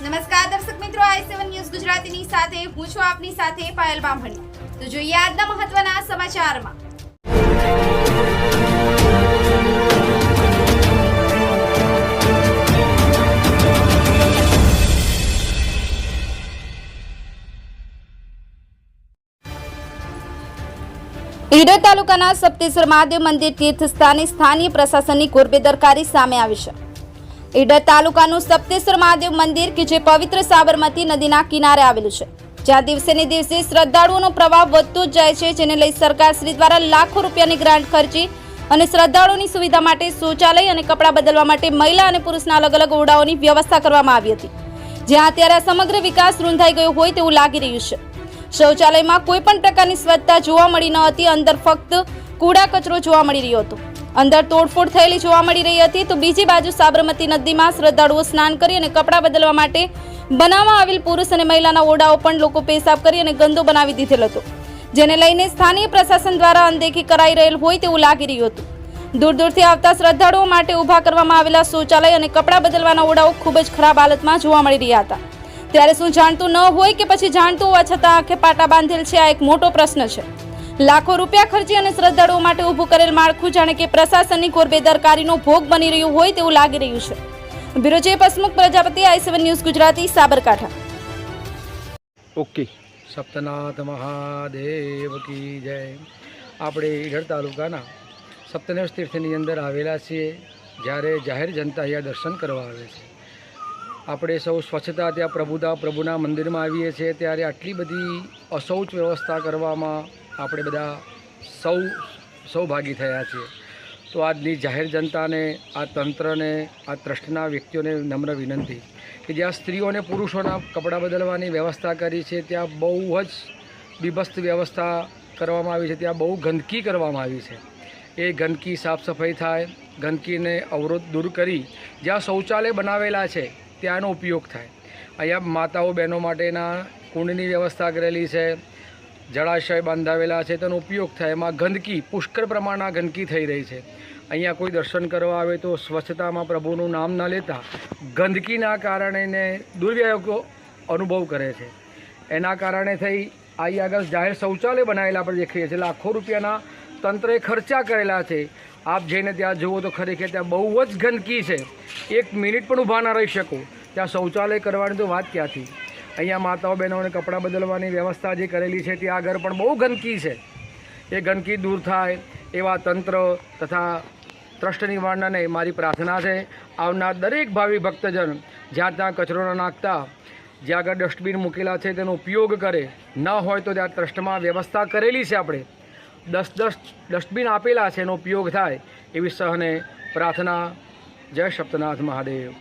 નમસ્કાર, દર્શક મિત્રો, આઈ સેવન ન્યૂઝ ગુજરાતીની સાથે, હું છું આપની સાથે પાયલ બામણી. તો જોઈએ આજના મહત્વના સમાચારમાં. ઈડર તાલુકાના સપ્તેશ્વર મહાદેવ મંદિર તીર્થ સ્થાને સ્થાનીય પ્રશાસનની કોરબેદરકારી સામે આવી છે. ઈડર તાલુકાનું સપ્તેશ્વર મહાદેવ મંદિર કે જે પવિત્ર સાબરમતી નદીના કિનારે આવેલું છે. જ્યાં દિવસે ને દિવસે શ્રદ્ધાળુઓનો પ્રવાહ વધતો જ જાય છે, જેને લઈ સરકાર શ્રી દ્વારા લાખો રૂપિયાની ગ્રાન્ટ ખર્ચી અને શ્રદ્ધાળુઓની સુવિધા માટે શૌચાલય અને કપડાં બદલવા માટે મહિલા અને પુરુષના અલગ અલગ ઓરડાઓની વ્યવસ્થા કરવામાં આવી હતી. જ્યાં અત્યારે આ સમગ્ર વિકાસ રૂંધાઈ ગયો હોય તેવું લાગી રહ્યું છે. શૌચાલયમાં કોઈ પણ પ્રકારની સ્વચ્છતા જોવા મળી ન હતી, અંદર ફક્ત કૂડા કચરો જોવા મળી રહ્યો હતો. અંદર તોડફોડ થયેલી જોવા મળી રહી હતી. તો બીજી બાજુ સાબરમતી નદીમાં શ્રદ્ધાળુઓ સ્નાન કરી અને કપડાં બદલવા માટે બનાવવામાં આવેલ પુરુષ અને મહિલાના ઓરડાઓ પણ લોકો પેશાબ કરી અને ગંદો બનાવી દીધેલ હતો. જેને લઈને સ્થાનીય પ્રશાસન દ્વારા અનદેખી કરાઈ રહેલ હોય તેવું લાગી રહ્યું હતું. દૂર દૂરથી આવતા શ્રદ્ધાળુઓ માટે ઊભા કરવામાં આવેલા શૌચાલય અને કપડાં બદલવાના ઓરડાઓ ખૂબ જ ખરાબ હાલતમાં જોવા મળી રહ્યા હતા. ત્યારે શું જાણતું ન હોય કે પછી જાણતું હોવા છતાં આંખે પાટા બાંધેલ છે, આ એક મોટો પ્રશ્ન છે. લાખો રૂપિયા ખર્ચી અને શ્રદ્ધાળુઓ માટે ઊભું કરેલ માળખું જાણે કે પ્રશાસનની કોરબેદરકારીનો ભોગ બની રહ્યું હોય તેવું લાગી રહ્યું છે. બ્યુરો જે પસમુખ Prajapati, I seven news Gujarati, Sabarkantha. Okay. Saptanath Mahadev કી જય. આપણે ઈડર તાલુકાના સપ્તનેશ તીર્થની અંદર આવેલા છીએ, જ્યારે જાહેર જનતા અહીંયા દર્શન કરવા આવે છે. આપણે સૌ સ્વચ્છતા ત્યાં પ્રભુતા પ્રભુના મંદિરમાં આવીએ છીએ, ત્યારે આટલી બધી અશૌચ વ્યવસ્થા કરવામાં આપણે બધા સૌ સૌભાગી થયા છીએ. તો આજની જાહેર જનતાને, આ તંત્રને, આ ટ્રસ્ટના વ્યક્તિઓને નમ્ર વિનંતી કે જ્યાં સ્ત્રીઓ અને પુરુષોના કપડાં બદલવાની વ્યવસ્થા કરી છે, ત્યાં બહુ જ બીભસ્ત વ્યવસ્થા કરવામાં આવી છે, ત્યાં બહુ ગંદકી કરવામાં આવી છે. એ ગંદકી સાફ સફાઈ થાય, ગંદકીને અવરોધ દૂર કરી જ્યાં શૌચાલય બનાવેલા છે, ત્યાંનો ઉપયોગ થાય. અહીંયા માતાઓ બહેનો માટેના કુંડની વ્યવસ્થા કરેલી છે જળાશય બાંધાવેલા છે તેનો ઉપયોગ થાય. એમાં ગંદકી, પુષ્કળ પ્રમાણમાં ગંદકી થઈ રહી છે. અહીંયા કોઈ દર્શન કરવા આવે તો સ્વચ્છતામાં પ્રભુનું નામ ન લેતા ગંદકીના કારણે ને દુર્વ્યયોગો અનુભવ કરે છે. એના કારણે થઈ અહીં આગળ જાહેર શૌચાલય બનાવેલા આપણે દેખીએ છીએ લાખો રૂપિયાના તંત્રએ ખર્ચા કરેલા છે. આપ જઈને ત્યાં જુઓ તો ખરેખર ત્યાં બહુ જ ગંદકી છે. એક મિનિટ પણ ઊભા ના રહી શકો. ત્યાં શૌચાલય કરવાની તો વાત ક્યાંથી? અહીંયા માતાઓ બહેનોને કપડાં બદલવાની વ્યવસ્થા જે કરેલી છે તે આગળ પણ બહુ ગંદકી છે. એ ગંદકી દૂર થાય એવા તંત્ર તથા ટ્રસ્ટ નિવારણને મારી પ્રાર્થના છે. આવનાર દરેક ભાવિ ભક્તજન જ્યાં ત્યાં કચરો ન નાખતા, જ્યાં આગળ ડસ્ટબિન મૂકેલા છે તેનો ઉપયોગ કરે. ન હોય તો ત્યાં ટ્રસ્ટમાં વ્યવસ્થા કરેલી છે આપણે. દસ દસ ડસ્ટબિન આપેલા છે એનો ઉપયોગ થાય એવી સહને પ્રાર્થના. જય સપ્તનાથ મહાદેવ.